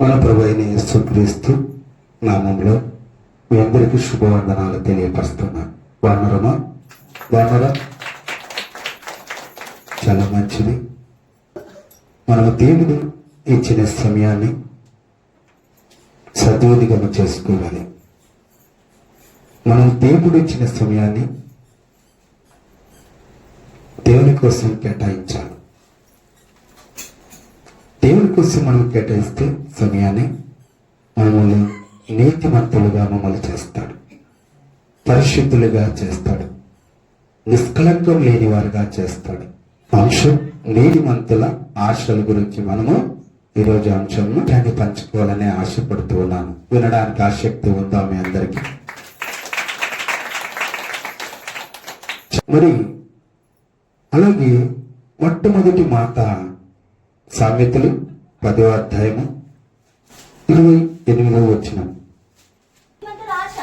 మన ప్రభు అయిన యేసుక్రీస్తు నామంలో మీ అందరికీ శుభవందనాలు తెలియపరుస్తున్నా. వానరమా వానరా చాలా మంచిది. మనము దేవుడు ఇచ్చిన సమయాన్ని సద్వినియోగం చేసుకోవాలి. మనం దేవుడు ఇచ్చిన సమయాన్ని దేవుని కోసం కేటాయించాలి. దేవుని కోసం మనం కేటాయిస్తే సమయాన్ని మనల్ని నీతిమంతులుగా మమ్మల్ని చేస్తాడు. పరిశుద్ధులుగా చేస్తాడు. నిష్కలంకం లేని వారుగా చేస్తాడు. అంశం నీతిమంతుల ఆశల గురించి మనము ఈరోజు అంశంను దాన్ని పంచుకోవాలని ఆశపడుతూ ఉన్నాను. వినడానికి ఆసక్తి ఉందా మీ అందరికీ? మరి అలాగే మొట్టమొదటి మాట సామెతలు పదో అధ్యాయము ఇరవై ఎనిమిదవ వచ్చిన మంతుల ఆశ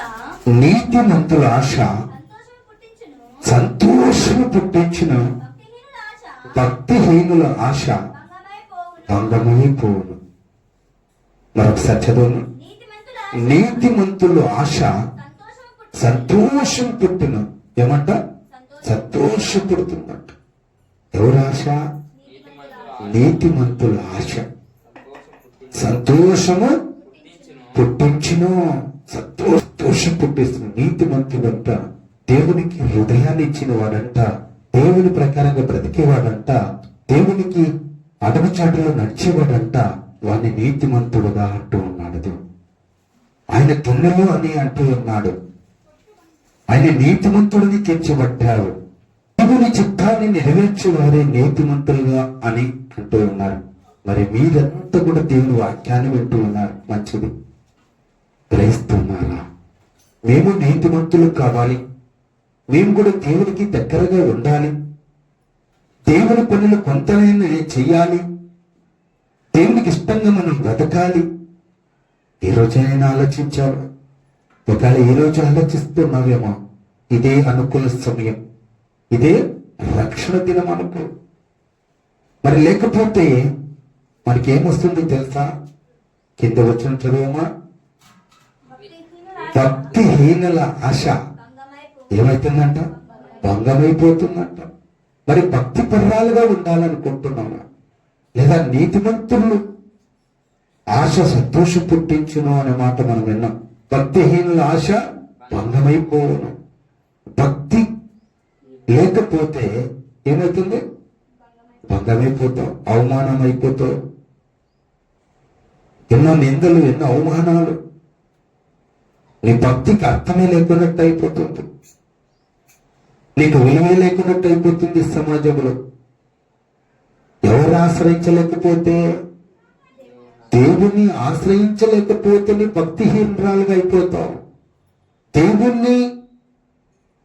నీతిమంతుల ఆశ సంతోషము పుట్టించిన. భక్తిహీనుల ఆశ పోవును. భంగమైపోవును మరొకసారి చదవను. నీతిమంతుల ఆశ ఆశ సంతోషం పుట్టిన. ఏమంట? సంతోషపడుతుందంట ఎవరు ఆశ? నీతిమంతుల ఆశ. సంతోషము పుట్టించును. సంతోషం పుట్టిస్తున్న నీతిమంతుడంట దేవునికి హృదయాన్ని ఇచ్చిన వాడంట దేవుని ప్రకారంగా బ్రతికేవాడంట. దేవునికి అడగచాటులో నడిచేవాడంట. వాడిని నీతిమంతుడుగా అంటూ ఉన్నాడు దేవుడు. ఆయన తున్నెలు అని అంటూ ఉన్నాడు. ఆయన నీతిమంతుడిని తీర్చబడ్డాడు దేవుని చిత్తాన్ని నెరవేర్చేవారే నీతిమంతులుగా అని అంటూ ఉన్నారు. మరి మీరంతా కూడా దేవుని వాక్యాన్ని వింటూ ఉన్నారు. మంచిది. గ్రహిస్తున్నారా? మేము నీతిమంతులు కావాలి. మేము కూడా దేవునికి దగ్గరగా ఉండాలి. దేవుని పనులు కొంతనైనా చెయ్యాలి దేవునికి ఇష్టంగా మనం బ్రతకాలి. ఏ రోజైనా ఆలోచించావు? ఒకవేళ ఈ రోజు ఆలోచిస్తున్నావేమో? ఇదే అనుకూల సమయం. ఇదే రక్షణ దినం అనుకో. మరి లేకపోతే మనకి ఏమొస్తుంది తెలుసా? కింద వచ్చిన చదువుమా భక్తిహీనుల ఆశ. ఏమైతుందంట? భంగమైపోతుందంట. మరి భక్తి పర్రాలుగా ఉండాలనుకుంటున్నావా? లేదా నీతిమంతులు? ఆశ సంతోషం పుట్టించును అనే మాట మనం విన్నాం. భక్తిహీనుల ఆశ భంగమైపోవును. భక్తి లేకపోతే ఏమవుతుంది? భంగమైపోతావు అవమానం అయిపోతావు ఎన్నో నిందలు ఎన్నో అవమానాలు. నీ భక్తికి అర్థమే లేకున్నట్టు అయిపోతుంది. నీకు విలువే లేకున్నట్టు అయిపోతుంది సమాజంలో. ఎవరు ఆశ్రయించలేకపోతే? దేవుణ్ణి ఆశ్రయించలేకపోతే నీ భక్తిహీనరాలుగా అయిపోతావు. దేవుణ్ణి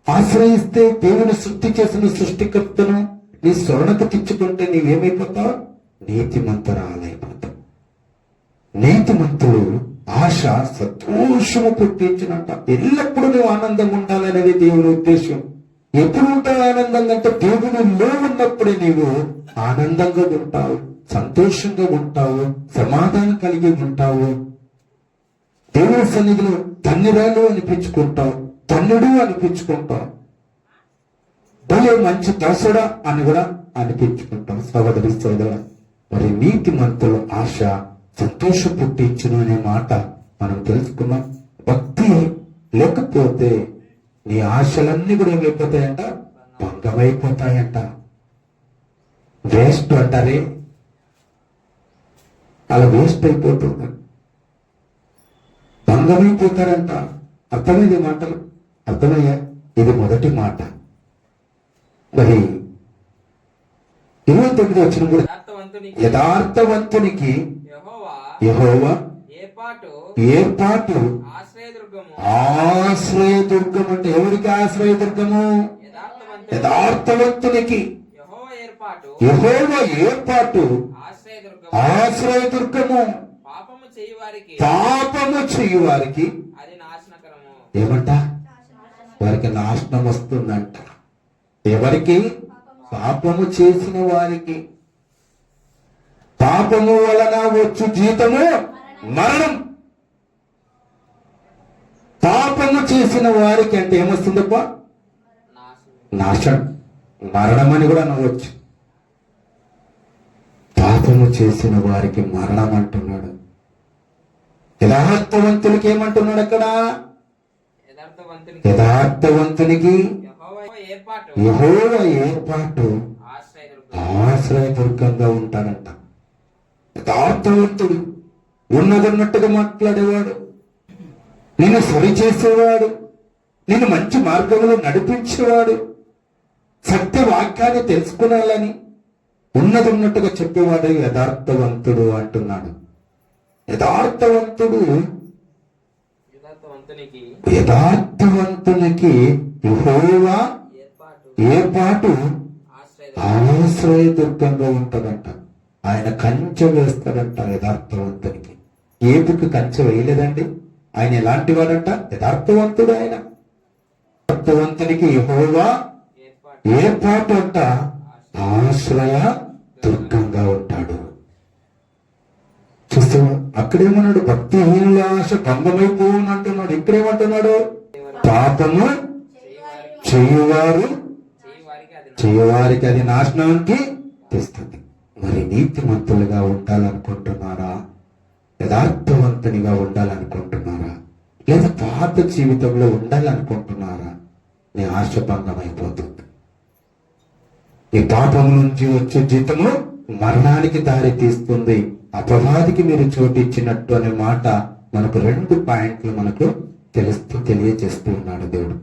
ఆశ్రయిస్తే దేవుని సృష్టి చేసిన సృష్టికర్తను నీ స్వర్ణకు తెచ్చుకుంటే నీవేమైపోతావు? నీతిమంతరాలైపోతావు. నీతిమంతుడు ఆశ సంతోషము పుట్టించినట్ట. ఎల్లప్పుడూ నువ్వు ఆనందంగా ఉండాలనేది దేవుని ఉద్దేశం. ఎప్పుడు ఉంటావు ఆనందంగా అంటే దేవునిలో ఉన్నప్పుడే నీవు ఆనందంగా ఉంటావు సంతోషంగా ఉంటావు సమాధానం కలిగి ఉంటావు. దేవుని సన్నిధిలో ధన్యురాలు అనిపించుకుంటావు. ధన్యుడు అనిపించుకుంటాం. భలే మంచి దశడ అని కూడా అనిపించుకుంటాం. సోదరి సోదర మరి నీతి మంతుల ఆశ సంతోష పుట్టించును అనే మాట మనం తెలుసుకున్నాం. భక్తి లేకపోతే నీ ఆశలన్నీ కూడా ఏమైపోతాయంట భంగమైపోతాయంట. వేస్ట్ అంటారే? అలా వేస్ట్ అయిపోతుంది భంగమైపోతారంట. అర్థమైంది మాటలు? అర్థమయ్యా? ఇది మొదటి మాట. మరి ఇరవై తొమ్మిది వచ్చిన యథార్థవంతునికి యెహోవా ఏర్పాటు ఆశ్రయదుర్గం అంటే ఎవరికి ఆశ్రయదుర్గము? యథార్థవంతునికి యెహోవా ఏర్పాటు ఆశ్రయదుర్గము. పాపము చేయి వారికి పాపము చేయు వారికి అది నాశనకరము. ఏమంట? వారికి నాశనం వస్తుందంట. ఎవరికి? పాపము చేసిన వారికి. పాపము వలన వచ్చు జీతము మరణం. పాపము చేసిన వారికి అంటే ఏమొస్తుందప్ప నాశనం. నాశనం మరణం అని కూడా అనవచ్చు. పాపము చేసిన వారికి మరణం అంటున్నాడు. యథార్థవంతునికి ఏమంటున్నాడు అక్కడ? యథార్థవంతునికి యెహోవా ఏర్పాటు ఆశ్రయదుర్గం ఆశ్రయదుర్గంగా ఉంటాడంట. యథార్థవంతుడు ఉన్నదన్నట్టుగా మాట్లాడేవాడు. నిన్ను సరిచేసేవాడు నిన్ను మంచి మార్గంలో నడిపించేవాడు. సత్యవాక్యాన్ని తెలుసుకునాలని ఉన్నది ఉన్నట్టుగా చెప్పేవాడు యథార్థవంతుడు అంటున్నాడు. యథార్థవంతుడు యథార్థవంతునికి యథార్థవంతునికి యెహోవా ఏర్పాటు ఆశ్రయదుర్గం ఆశ్రయదుర్గంగా ఉంటదంట. ఆయన కంచె వేస్తాడంట యథార్థవంతునికి. ఏపుకి కంచె వేయలేదండి? ఆయన ఎలాంటి వాడంట? యథార్థవంతుడు ఆయన. యథార్థవంతునికి యెహోవా ఏర్పాటు అంట. ఆశ్రయ దుర్గంగా ఉంటాడు. చూస్తూ అక్కడేమన్నాడు? భక్తిహీనుల ఆశ భంగమైపోవును అంటున్నాడు ఇక్కడేమంటున్నాడు? పాపము చేయువారు చేయవారికి అది నాశనానికి తెస్తుంది. మరి నీతిమంతులుగా ఉండాలనుకుంటున్నారా? యథార్థవంతునిగా ఉండాలనుకుంటున్నారా? లేదా పాత జీవితంలో ఉండాలనుకుంటున్నారా? నీ ఆశ భంగం అయిపోతుంది. ఈ పాపం నుంచి వచ్చే జీతము మరణానికి దారి తీస్తుంది అపవాదికి మీరు చోటు ఇచ్చినట్టు అనే మాట మనకు రెండు పాయింట్లు మనకు తెలుస్తూ తెలియచేస్తూ ఉన్నాడు దేవుడు.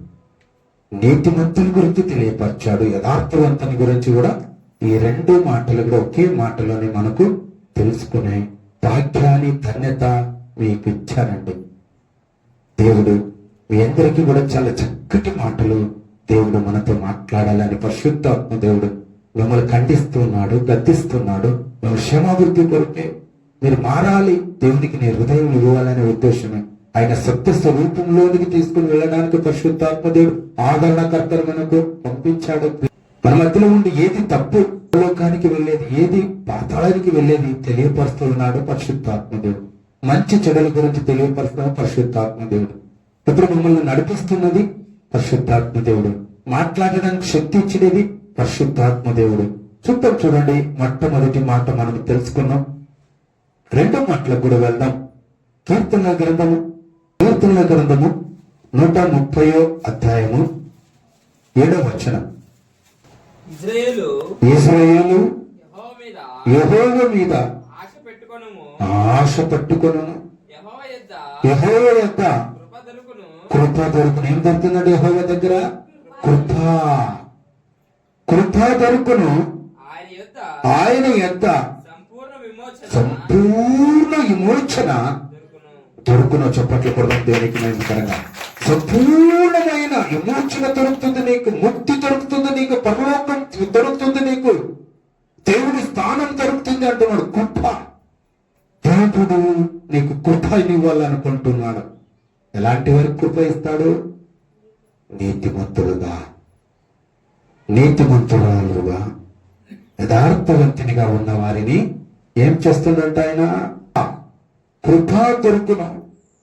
నీతిమంతుని గురించి తెలియపరిచాడు. యథార్థవంతుని గురించి కూడా ఈ రెండు మాటలు కూడా ఒకే మాటలోనే మనకు తెలుసుకునే భాగ్యాన్ని ధన్యత మీకు ఇచ్చానండి దేవుడు మీ అందరికీ కూడా చాలా చక్కటి మాటలు దేవుడు మనతో మాట్లాడాలని పరిశుద్ధాత్మ దేవుడు మిమ్మల్ని ఖండిస్తున్నాడు గద్దిస్తున్నాడు. మేము క్షమాభివృద్ధి కొరకే మీరు మారాలి. దేవునికి నీ హృదయం ఇవ్వాలనే ఉద్దేశమే. ఆయన సత్య స్వరూపంలోనికి తీసుకుని వెళ్ళడానికి పరిశుద్ధాత్మ దేవుడు ఆదరణకర్తలు మనకు పంపించాడు. మన మధ్యలో ఉండి ఏది తప్పు లోకానికి వెళ్ళేది ఏది పాతాళానికి వెళ్ళేది తెలియపరుస్తున్నాడు పరిశుద్ధాత్మ దేవుడు. మంచి చెడుల గురించి తెలియపరుస్తున్నాడు పరిశుద్ధాత్మ దేవుడు. ఇప్పుడు మిమ్మల్ని నడిపిస్తున్నది పరిశుద్ధాత్మ దేవుడు. మాట్లాడడానికి శక్తి ఇచ్చినది పరిశుద్ధాత్మ దేవుడు. చూద్దాం చూడండి మొట్టమొదటి మాట మనం తెలుసుకున్నాం. రెండో మాటలకు కూడా వెళ్దాం. కీర్తన గ్రంథము కీర్తన గ్రంథము నూట ముప్పయో అధ్యాయము ఏడో వచనం. ఇజ్రాయేలు యెహోవా మీద ఆశ పట్టుకొను యెహోవా యొక్క కృప దొరుకును. ఏం దొరుకుతున్నాడు యెహోవ దగ్గర? కృప. కృప దొరుకును. ఆయన యొక్క సంపూర్ణ విమోచన దొరుకును దొరుకును చప్పట్లు కొడదాం దేనికి నమస్కారంగా సంపూర్ణమైన విమోచన దొరుకుతుంది నీకు ముక్తి దొరుకుతుంది నీకు పరలోకం దొరుకుతుంది నీకు. దేవుడి స్థానం దొరుకుతుంది అంటున్నాడు కృప. దేవుడు నీకు కృప ఇవ్వాలనుకుంటున్నాడు. ఎలాంటి వారికి కృప ఇస్తాడు? నీతిమంతులుగా నీతిమంతురాలుగా. యథార్థవంతునిగా ఉన్న వారిని ఏం చేస్తుందంట ఆయన కృప దొరుకును.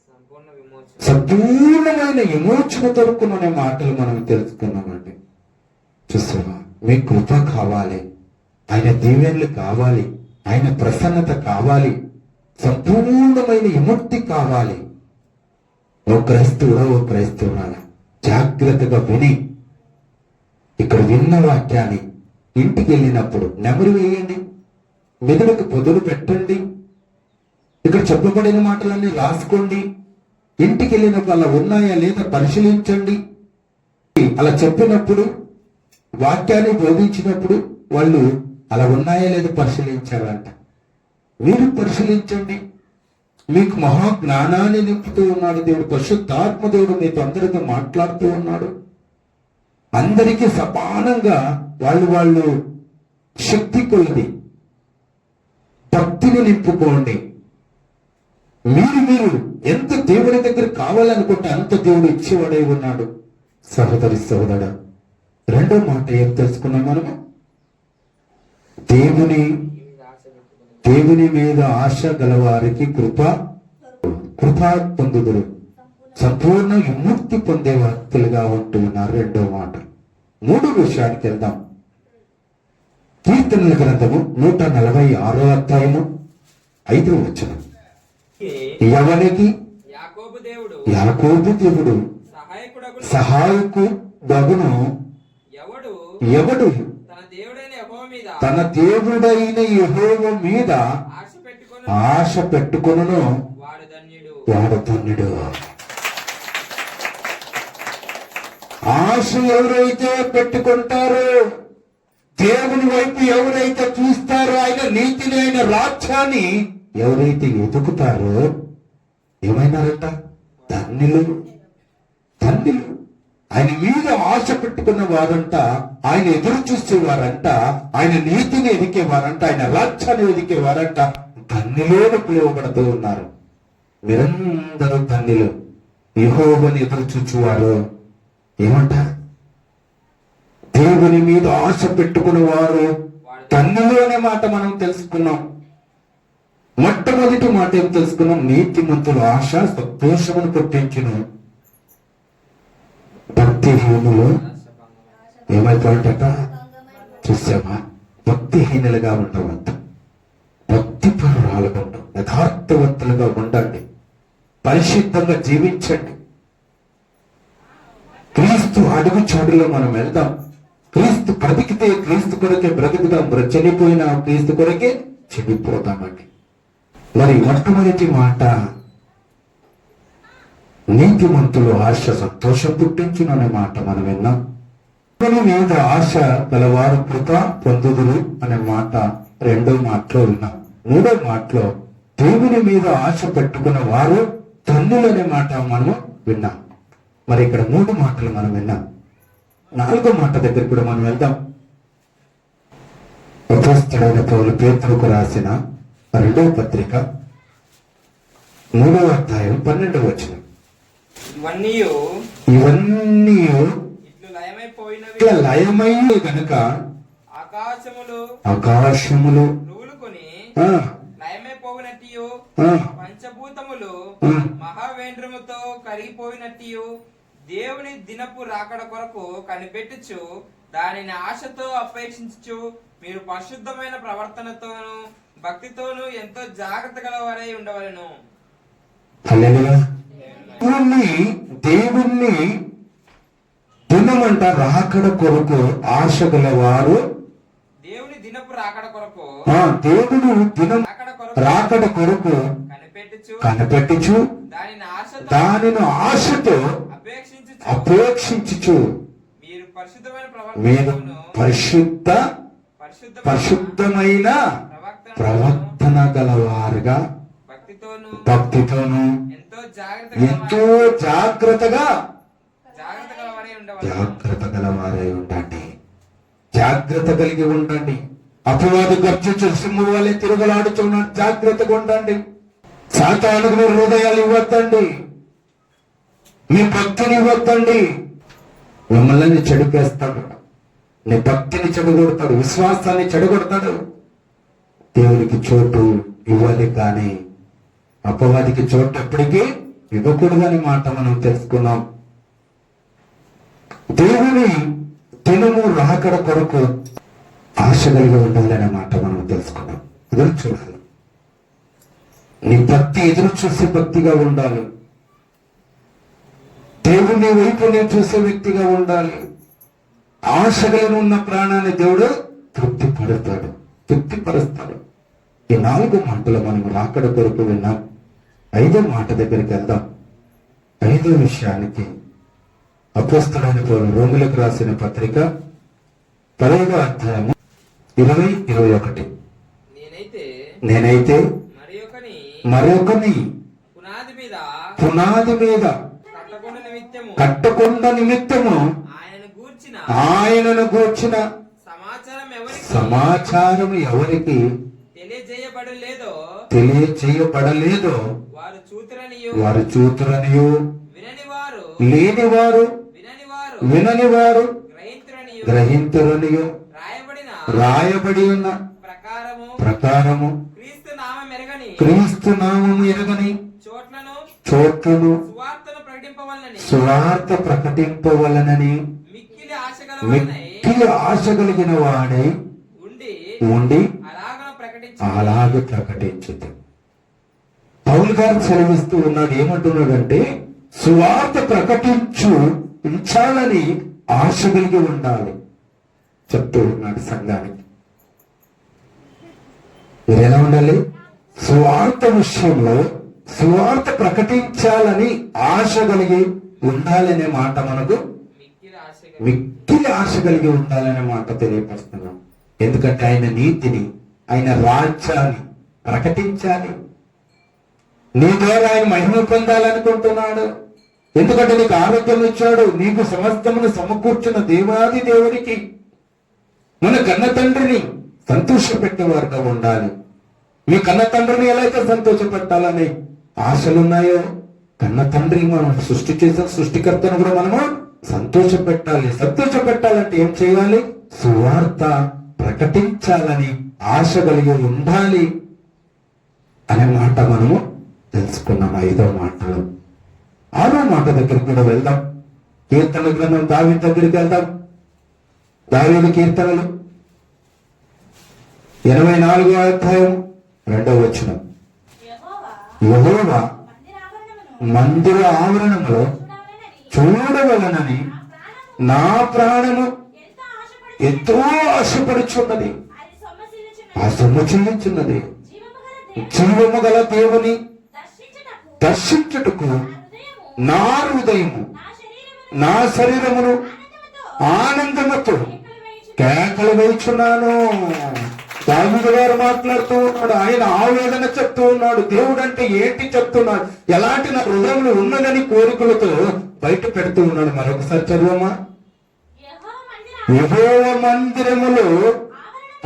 సంపూర్ణ విమోచన. సంపూర్ణమైన విమోచన దొరుకును అనే మాటలు మనం తెలుసుకున్నామండి. చూస్తావా మీ కృప కావాలి. ఆయన దీవెనలు కావాలి. ఆయన ప్రసన్నత కావాలి. సంపూర్ణమైన విముక్తి కావాలి. ఓ క్రైస్తవుడా ఓ క్రైస్తవురాలా జాగ్రత్తగా విని. ఇక్కడ విన్న వాక్యాన్ని ఇంటికి వెళ్ళినప్పుడు నెమరు వేయండి. మెదడుకు పొదులు పెట్టండి. ఇక్కడ చెప్పబడిన మాటలన్నీ రాసుకోండి. ఇంటికి వెళ్ళినప్పుడు అలా ఉన్నాయా లేదా పరిశీలించండి. అలా చెప్పినప్పుడు వాక్యాన్ని బోధించినప్పుడు వాళ్ళు అలా ఉన్నాయా లేదా పరిశీలించాలంట మీరు పరిశీలించండి. మీకు మహా జ్ఞానాన్ని నింపుతూ ఉన్నాడు దేవుడు పరిశుద్ధాత్మ దేవుడు మీతో అందరితో మాట్లాడుతూ ఉన్నాడు. అందరికీ సమానంగా వాళ్ళు వాళ్ళు శక్తి కొలది. భక్తిని నింపుకోండి. మీరు మీరు ఎంత దేవుని దగ్గర కావాలనుకుంటే అంత దేవుడు ఇచ్చేవాడై ఉన్నాడు. సహోదరి సహోదర రెండో మాట ఏం తెలుసుకున్నాం మనము? దేవుని దేవుని మీద ఆశ గలవారికి కృప కృప పొందుదురు. సంపూర్ణ విముక్తి పొందే వ్యక్తులుగా ఉంటూ ఉన్నారు రెండో మాట. మూడో విషయానికి వెళ్దాం. కీర్తనల గ్రంథము నూట నలభై ఆరో అధ్యాయము ఐదో వచనం. ఎవరికి యాకోబు దేవుడు. సహాయకు గగును ఎవడు? తన దేవుడైన యెహోవా మీద. ఆశ పెట్టుకొని. వాడు ధన్యుడు. ఆశ ఎవరైతే పెట్టుకుంటారో దేవుని వైపు ఎవరైతే చూస్తారో ఆయన నీతిని ఆయన రాజ్యాన్ని ఎవరైతే ఎదుగుతారో ఏమైనారంట? ధన్యులు. ధన్యులు. ఆయన మీద ఆశ పెట్టుకున్న వారంట ఆయన ఎదురు చూసేవారంట ఆయన నీతిని ఎదికేవారంట ఆయన రాజ్యాన్ని ఎదికేవారంట ధన్యులోని పిలువబడుతూ ఉన్నారు. మీరందరూ ధన్యులు. యహోవని ఎదురు చూచువారు. ఏమంటారు? దేవుని మీద ఆశ పెట్టుకున్న వారు ధన్యులు అనే మాట మనం తెలుసుకున్నాం. మొట్టమొదటి మాట ఏం తెలుసుకున్నాం? నీతిమంతుల ఆశ సంతోషమును పుట్టించును. భక్తిహీనులు ఏమైపోయిందట చూసామా భక్తిహీనులుగా ఉండవద్దు. భక్తి పరురాలుగా ఉండవు యథార్థవంతులుగా ఉండండి. పరిశుద్ధంగా జీవించండి. క్రీస్తు అడుగు చాడులో మనం వెళ్దాం. క్రీస్తు బ్రతికితే క్రీస్తు కొరకే బ్రతుకుతాం చనిపోయినా క్రీస్తు కొరకే చెడిపోతామండి మరి మొట్టమొదటి మాట నీతిమంతులు ఆశ సంతోషం పుట్టించుననే మాట మనం విన్నాం. మీద ఆశ గలవారు కృత పొందుదురు అనే మాట రెండో మాటలో విన్నాం. మూడో మాటలో దేవుని మీద ఆశ పెట్టుకున్న వారు తన్నులనే మాట మనము విన్నాం. మరి ఇక్కడ మూడు మాటలు మనం విన్నాం. నాలుగో మాట దగ్గర కూడా మనం వెళ్దాం అపోస్తలైన పౌలు పేతురుకు రాసిన రెండవ పత్రిక మూడవ అధ్యాయం పన్నెండవ వచనం ఇవన్నీ ఇవన్నీ ఇట్లు లయమై గనుక ఆకాశములు ఆకాశములు పంచభూతములు. మహావేంద్రముతో కరిగిపోయినట్టియు దేవుని దినపు రాకడ కొరకు కనిపెట్టుచు దానిని ఆశతో అపేక్షించు మీరు పరిశుద్ధమైన ప్రవర్తనతోను భక్తితోను ఎంతో జాగ్రత్త గలవారై ఉండవలెను. దేవుణ్ణి దేవుణ్ణి దినమంట రాకడ కొరకు ఆశ గలవారు దేవుని దినపు రాకడ కొరకు దేవుడు దినం రాకడ కొరకు కనిపెట్టుచు దానిని ఆశతో దానిని ఆశతో అపేక్షించు అపేక్షించుచు. మీరు పరిశుద్ధ పరిశుద్ధ పరిశుద్ధమైన ప్రవర్తన గలవారుగా. భక్తితోను భక్తితోను ఎంతో జాగ్రత్తగా జాగ్రత్త గలవారై ఉండండి. జాగ్రత్త కలిగి ఉండండి. అపవాది గర్జించు సింహం వల్లే తిరుగులాడుచున్నాడు జాగ్రత్తగా ఉండండి. సాతానుకు హృదయాలు ఇవ్వద్దండి. మీ భక్తిని ఇవ్వద్దండి మిమ్మల్ని చెడిపేస్తాడు. నీ భక్తిని చెడగొడతాడు. విశ్వాసాన్ని చెడగొడతాడు. దేవునికి చోటు ఇవ్వాలి కానీ అపవాదికి చోటు ఎప్పటికీ ఇవ్వకూడదని మాట మనం తెలుసుకున్నాం. దేవుని దినము రాకడ కొరకు ఆశ కలిగి ఉండాలనే మాట మనం తెలుసుకున్నాం. ఎదురు చూడాలి. నీ భక్తి ఎదురు చూసే భక్తిగా ఉండాలి. దేవుని వైపు నేను చూసే వ్యక్తిగా ఉండాలి. ఆశ కలిగి ఉన్న ప్రాణాన్ని దేవుడు తృప్తి పడతాడు తృప్తి పరుస్తాడు ఈ నాలుగు మాటలు మనం రాకడ కొరకు విన్నాం. ఐదో మాట దగ్గరికి వెళ్దాం. ఐదో విషయానికి అపోస్తలైన పౌలు రోమిలకు రాసిన పత్రిక పదవ అధ్యాయము ఇరవై ఇరవై ఒకటి. నేనైతే మరొకని పునాది మీద పునాది మీద కట్టకుండా నిమిత్తము ఆయనను గూర్చిన సమాచారం ఎవరికి? సమాచారం ఎవరికి? తెలియజేయబడలేదో? వారు చూతురనియు. వారు చూతురనియు. వినని వారు లేని వారు వినని వారు వినని వారు గ్రహింతురనియు. రాయబడి ఉన్న ప్రకారము క్రీస్తు నామం ఎరగని చోట్లను చోట్లను సువార్తను ప్రకటింపవలనని. మిక్కిలి ఆశ కలిగిన వాడై ఉండి అలాగే ప్రకటించింది పౌలు గారు సెలవిస్తూ ఉన్నాడు ఏమంటున్నాడంటే సువార్త ప్రకటించు ఉంచాలని ఆశ కలిగి ఉండాలి. చెప్తూ ఉన్నాడు సంఘానికి. మీరు ఎలా ఉండాలి? సువార్త విషయంలో సువార్త ప్రకటించాలని ఆశ కలిగి ఉండాలనే మాట మనకు మిక్కిలి ఆశ కలిగి ఉండాలనే మాట తెలియపరుస్తున్నాం. ఎందుకంటే ఆయన నీతిని ఆయన రాజ్యాన్ని ప్రకటించాలి. నీ ద్వారా ఆయన మహిమ పొందాలనుకుంటున్నాడు. ఎందుకంటే నీకు ఆరోగ్యం ఇచ్చాడు నీకు సమస్తమును సమకూర్చిన దేవాది దేవుడికి మన కన్న తండ్రిని సంతోషపెట్టేవారుగా ఉండాలి. మీ కన్న తండ్రిని ఎలా అయితే సంతోషపెట్టాలని ఆశలున్నాయో? కన్న తండ్రి మనం సృష్టి చేసిన సృష్టికర్తను కూడా మనము సంతోష పెట్టాలి సంతోష పెట్టాలంటే ఏం చేయాలి? సువార్త ప్రకటించాలని ఆశ కలిగి ఉండాలి అనే మాట మనము తెలుసుకున్నాం. ఐదో మాటలో. ఆరో మాట దగ్గరికి కూడా వెళ్దాం. కీర్తన గ్రంథం దావి దగ్గరికి వెళ్దాం. దావీదు కీర్తనలు. ఇరవై నాలుగో అధ్యాయం రెండవ వచనం. యెహోవా మందిర ఆవరణంలో చూడవలనని నా ప్రాణము ఎంతో ఆశపడుచున్నది. ఆ సొమ్ము చెల్లించున్నది జీవము గల దేవుని దర్శించుటకు నా హృదయము, నా శరీరమును ఆనందముతో కేకలు వేచున్నాను దావిదు గారు మాట్లాడుతూ ఉన్నాడు ఆయన ఆవేదన చెప్తూ ఉన్నాడు దేవుడు అంటే ఏంటి చెప్తున్నాడు ఎలాంటి నా హృదయంలో ఉన్నదని కోరికలతో బయట పెడుతూ ఉన్నాడు. మరొకసారి చదువమ్మా. యెహోవా మందిర యెహోవ మందిరములో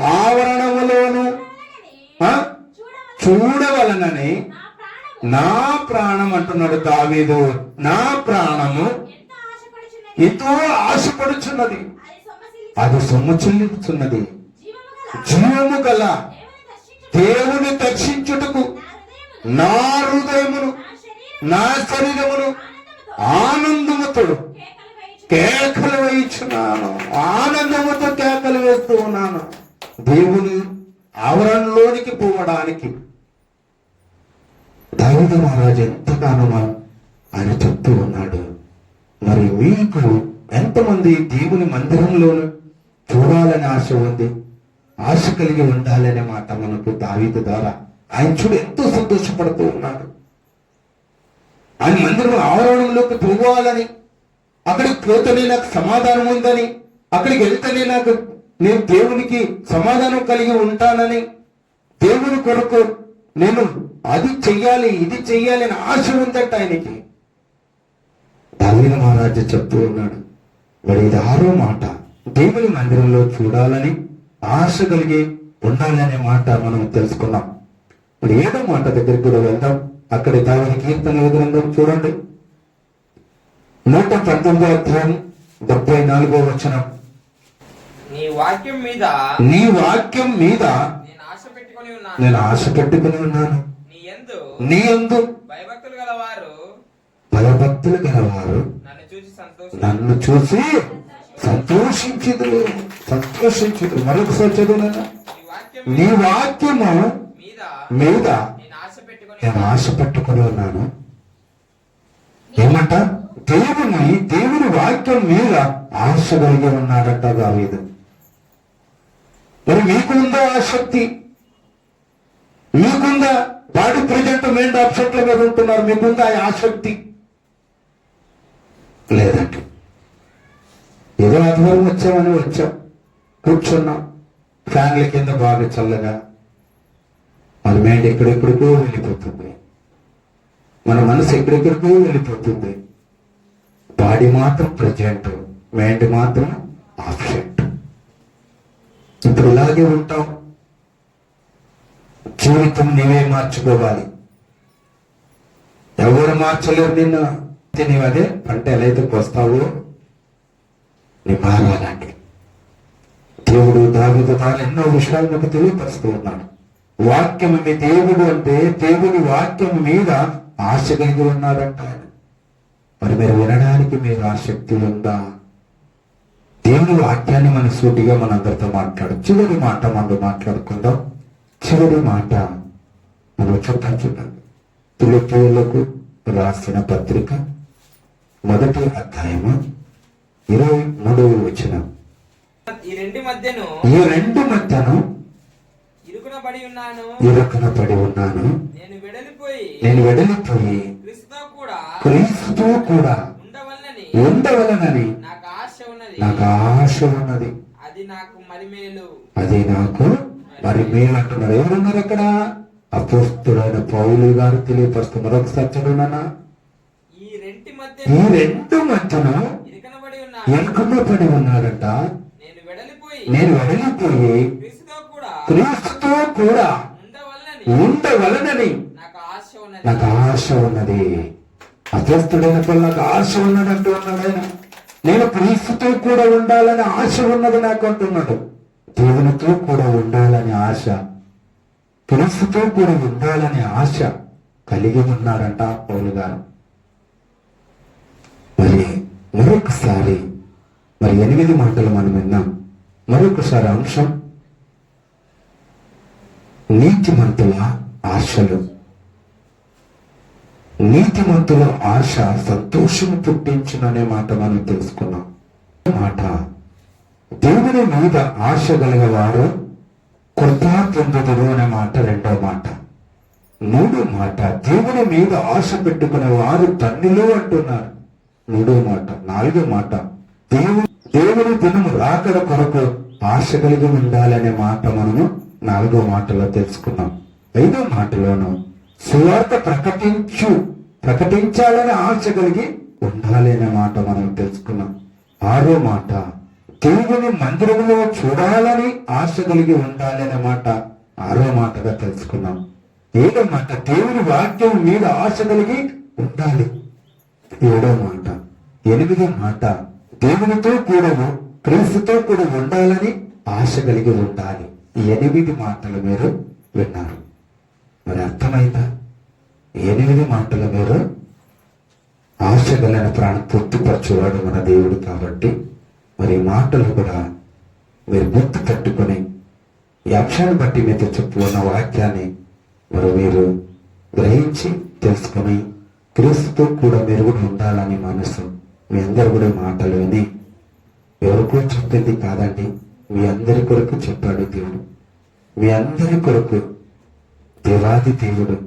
ఆవరణము ఆవరణములోను ఆ? చూడవలెనని నా ప్రాణం అంటున్నాడు దావీదు. నా ప్రాణము ఎంతో ఆశపడుచున్నది. అది సొమ్ము చెల్లించున్నది జీవము గల దేవుని దర్శించుటకు నా హృదయమును, నా శరీరమును ఆనందముతో కేకలు వేయించున్నాను. ఆనందముతో కేకలు వేస్తూ ఉన్నాను. దేవుని ఆవరణలోనికి పోవడానికి దావిద మహారాజు ఎంతగానో ఆయన చెప్తూ ఉన్నాడు. మరి మీకు ఎంతమంది దేవుని మందిరంలోను చూడాలని ఆశ ఉంది? ఆశ కలిగి ఉండాలనే మాట మనకు దావీదు ద్వారా. ఆయన చూడు ఎంతో సంతోషపడుతూ ఉన్నాడు. ఆయన మందిరం ఆవరణంలోకి పోవాలని అక్కడికి పోతేనే నాకు సమాధానం ఉందని అక్కడికి వెళ్తేనే నాకు నేను దేవునికి సమాధానం కలిగి ఉంటానని దేవుని కొరకు నేను అది చెయ్యాలి ఇది చెయ్యాలి అని ఆశ ఉందట ఆయనకి. దావీద మహారాజు చెప్తూ ఉన్నాడు మరి ఇది ఆరో మాట దేవుని మందిరంలో చూడాలని ఆశ కలిగి ఉండాలనే మాట మనం తెలుసుకున్నాం. మరి ఏడో మాట దగ్గరికి కూడా వెళ్దాం. అక్కడ దావిని కీర్తన గ్రంథం చూడండి. నూట పంతొమ్మిదో అధ్యాయం డెబ్బై నాలుగో వచనం. నీ వాక్యం మీద నీ వాక్యం మీద నేను ఆశ పెట్టుకొని ఉన్నాను. నేను ఆశ పెట్టుకుని ఉన్నాను. నీ అందు భయభక్తులు గలవారు. భయభక్తులు గలవారు. నన్ను చూసి సంతోష నన్ను చూసి సంతోషించదు సంతోషించదు మరొకసారి చదువు నాన్న. నీ వాక్యం నీ వాక్యము మీద నేను ఆశ పెట్టుకొని ఉన్నాను. ఏమంట? దేవుని దేవుని వాక్యం మీద ఆశ కలిగి ఉన్నాడంట దావీదు. మరి మీకుందా ఆసక్తి మీకుందా? బాడీ ప్రజెంట్ మైండ్ ఆబ్సెక్ట్ల మీద ఉంటున్నారు. మీకుందా ఆసక్తి లేదండి. ఏదో ఆదివారం వచ్చామని వచ్చాం. కూర్చున్నాం. ఫ్యాన్ల కింద బాగా చల్లగా. మన మైండ్ ఎక్కడెక్కడికో వెళ్ళిపోతుంది. మన మనసు ఎక్కడెక్కడికో వెళ్ళిపోతుంది. బాడీ మాత్రం ప్రజెంట్ మైండ్ మాత్రం ఆబ్సెంట్. ఇప్పుడు ఇలాగే ఉంటాం. జీవితం నీవే మార్చుకోవాలి. ఎవరు మార్చలేరు నిన్న? నీవు అదే పంట ఎలా అయితే కోస్తావో నీ మారాలండి దేవుడు దావిత ద్వారా ఎన్నో విషయాలు నాకు తెలియపరుస్తూ ఉన్నాడు. వాక్యం మీ దేవుడు అంటే దేవుని వాక్యం మీద ఆశ కలిగి ఉన్నారంట మరి మీరు వినడానికి మీరు ఆసక్తి ఉందా? దేవుని వాక్యాన్ని మన సూటిగా మనందరితో మాట్లాడు. చివరి మాట మనం మాట్లాడుకుందాం. చివరి మాట మనం చూద్దాం చూడండి పిలిపిలకు రాసిన పత్రిక మొదటి అధ్యాయము ఇరవై మూడవ వచనం. ఈ రెండు మధ్యను ఈ రెండు మధ్యను ఇరుకున పడి ఉన్నాను. ఇరుకున పడి ఉన్నాను. నేను వెడలిపోయి నేను వెడలిపోయి క్రీస్తుతో కూడా క్రీస్తు కూడా ఉండవలనని ఉండవలనని నాకు ఆశ ఉన్నది. నాకు ఆశ ఉన్నది. అది నాకు మరిమేలు. అది నాకు మరి మేలు అంటున్నారు ఎవరున్నారు అక్కడ? అపోస్తుడైన పౌలు గారు తెలియపరుస్తున్నారు ఒకసారి చదువునా ఈ రెంటి మధ్య ఈ రెండు మధ్యన ఎరుకున్న పడి ఉన్నాడంట నేను వెడలిపోయి వెడలిపోయి క్రీస్తుతో కూడా ఉండవలనని నాకు ఆశ ఉన్నది. అభ్యస్తుడైన నాకు ఆశ ఉన్నది. అంటూ ఉన్నాడు ఆయన. నేను క్రీస్తుతో కూడా ఉండాలని ఆశ ఉన్నది నాకు అంటున్నాడు. దేవునితో కూడా ఉండాలని ఆశ. క్రీస్తుతో కూడా ఉండాలని ఆశ కలిగి ఉన్నారంట పౌలు గారు. మరి మరొకసారి మరి ఎనిమిది మాటలు మనం విన్నాం. మరొకసారి అంశం నీతిమంతుల ఆశలు. నీతిమంతుల ఆశ సంతోషం పుట్టించుననే మాట మనం తెలుసుకున్నాం. మాట దేవుని మీద ఆశ కలిగేవారు కృతార్థుడు అనే మాట రెండో మాట. మూడో మాట దేవుని మీద ఆశ పెట్టుకునే వారు తన్నులు అంటున్నారు. మూడో మాట నాలుగో మాట దేవుని దేవుని దినము రాకడ కొరకు ఆశ కలిగి ఉండాలనే మాట మనము నాలుగో మాటలో తెలుసుకున్నాం. ఐదో మాటలోను సువార్త ప్రకటించు ప్రకటించాలని ఆశ కలిగి ఉండాలి అనే మాట మనం తెలుసుకున్నాం. ఆరో మాట దేవుని మందిరంలో చూడాలని ఆశ కలిగి ఉండాలి అనే మాట ఆరో మాటగా తెలుసుకున్నాం. ఏడో మాట దేవుని వాక్యం మీద ఆశ కలిగి ఉండాలి. ఏడో మాట ఎనిమిదో మాట దేవునితో కూడా క్రీస్తుతో కూడా ఉండాలని ఆశ కలిగి ఉండాలి. ఎనిమిది మాటలు మీరు విన్నారు. మరి అర్థమైందా? ఎనిమిది మాటలు మీరు ఆశ కలిగిన ప్రాణం పూర్తిపరచేవాడు మన దేవుడు కాబట్టి మరి మాటలు కూడా మీరు గుర్తు పెట్టుకొని ఈ అంశాన్ని బట్టి మీతో చెప్పుకున్న వాక్యాన్ని మరి మీరు గ్రహించి తెలుసుకొని క్రీస్తుతో కూడా మీరు కూడా ఉండాలని మనసు మీ అందరు కూడా మాటలు విని ఎవరికో చెప్పింది కాదండి. మీ అందరి కొరకు చెప్పాడు దేవుడు. మీ అందరి కొరకు దేవాది దేవుడు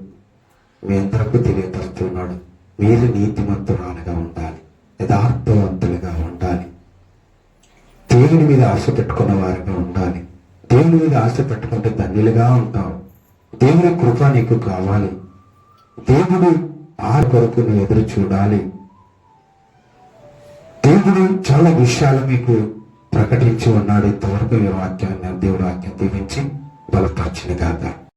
మీ అందరికీ తెలియపరుస్తున్నాడు. మీరు నీతిమంతురాలుగా ఉండాలి. యథార్థవంతులుగా ఉండాలి. దేవుని మీద ఆశ పెట్టుకున్న వారిగా ఉండాలి. దేవుని మీద ఆశ పెట్టుకుంటే ధన్యులుగా ఉంటావు. దేవుని కృప నీకు కావాలి. దేవుడు ఆ కొరకు నువ్వు ఎదురు చూడాలి. దేవుడు చాలా విషయాలు మీకు ప్రకటించి ఉన్నాడు. ఇంతవరకు ఈ వాక్యాన్ని దేవుడు వాక్యం దీవించి బలపరిచిన కాక